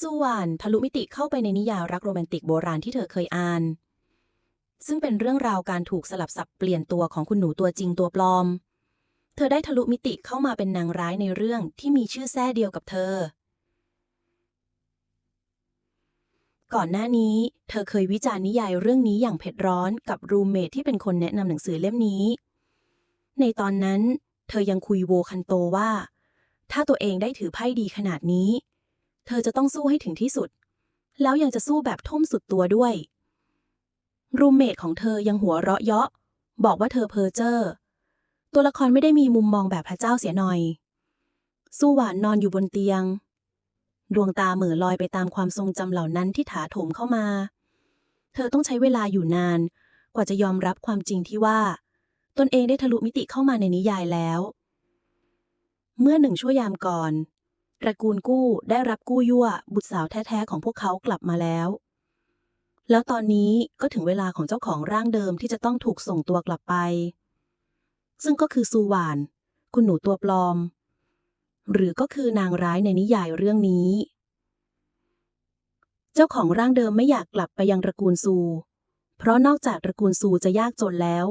สุวรรณทะลุมิติเข้าไปในนิยายรักโรแมนติกโบราณที่เธอเคยอ่าน ซึ่งเป็นเรื่องราวการถูกสลับสับเปลี่ยนตัวของคุณหนูตัวจริงตัวปลอม เธอได้ทะลุมิติเข้ามาเป็นนางร้ายในเรื่องที่มีชื่อแท้เดียวกับเธอ ก่อนหน้านี้เธอเคยวิจารณ์นิยายเรื่องนี้อย่างเผ็ดร้อนกับรูเมทที่เป็นคนแนะนำหนังสือเล่มนี้ ในตอนนั้น เธอยังคุยโวคันโตว่า ถ้าตัวเองได้ถือไพ่ดีขนาดนี้ เธอจะต้องสู้ให้ถึงที่สุด แล้วยังจะสู้แบบทุ่มสุดตัวด้วย รูมเมทของเธอยังหัวเราะเยาะ บอกว่าเธอเพ้อเจ้อตัวละครไม่ได้มีมุมมองแบบพระเจ้าเสียหน่อย สู้หวานนอนอยู่บนเตียง ดวงตาเหม่อลอยไปตามความทรงจำเหล่านั้นที่ถาโถมเข้ามา เธอต้องใช้เวลาอยู่นาน กว่าจะยอมรับความจริงที่ว่า ตนเองได้ทะลุมิติเข้ามาในนิยายแล้ว เมื่อหนึ่งชั่วยามก่อน ตระกูลกู้ได้รับกู้ยั่ว บุตรสาวแท้ๆของพวกเขากลับมาแล้ว แล้วตอนนี้ก็ถึงเวลาของเจ้าของร่างเดิมที่จะต้องถูกส่งตัวกลับไป ซึ่งก็คือซูหวาน คุณหนูตัวปลอม หรือก็คือนางร้ายในนิยายเรื่องนี้ เจ้าของร่างเดิมไม่อยากกลับไปยังตระกูลซู เพราะนอกจากตระกูลซูจะยากจนแล้ว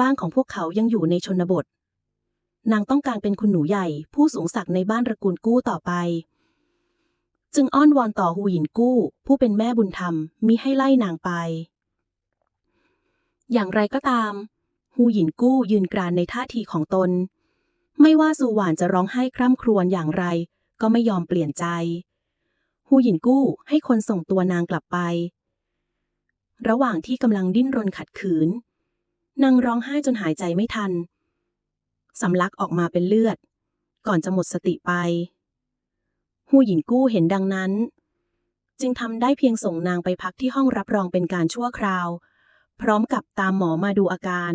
บ้านของพวกเขายังอยู่ในชนบท นางต้องการเป็นคุณหนูใหญ่ ผู้สูงศักดิ์ในบ้านตระกูลกู้ต่อไป จึงอ้อนวอนต่อฮูหยินกู้ ผู้เป็นแม่บุญธรรมมิให้ไล่นางไป อย่างไรก็ตามฮูหยินกู้ยืนกรานในท่าทีของตน ไม่ว่าซูหวานจะร้องไห้คร่ำครวญอย่างไร ก็ไม่ยอมเปลี่ยนใจฮูหยินกู้ให้คนส่งตัวนางกลับไป ระหว่างที่กำลังดิ้นรนขัดขืน นางร้องไห้จนหายใจไม่ทัน สำลักออกมาเป็นเลือด ก่อนจะหมดสติไป หูหยินกู้เห็นดังนั้น จึงทำได้เพียงส่งนางไปพักที่ห้องรับรองเป็นการชั่วคราว พร้อมกับตามหมอมาดูอาการ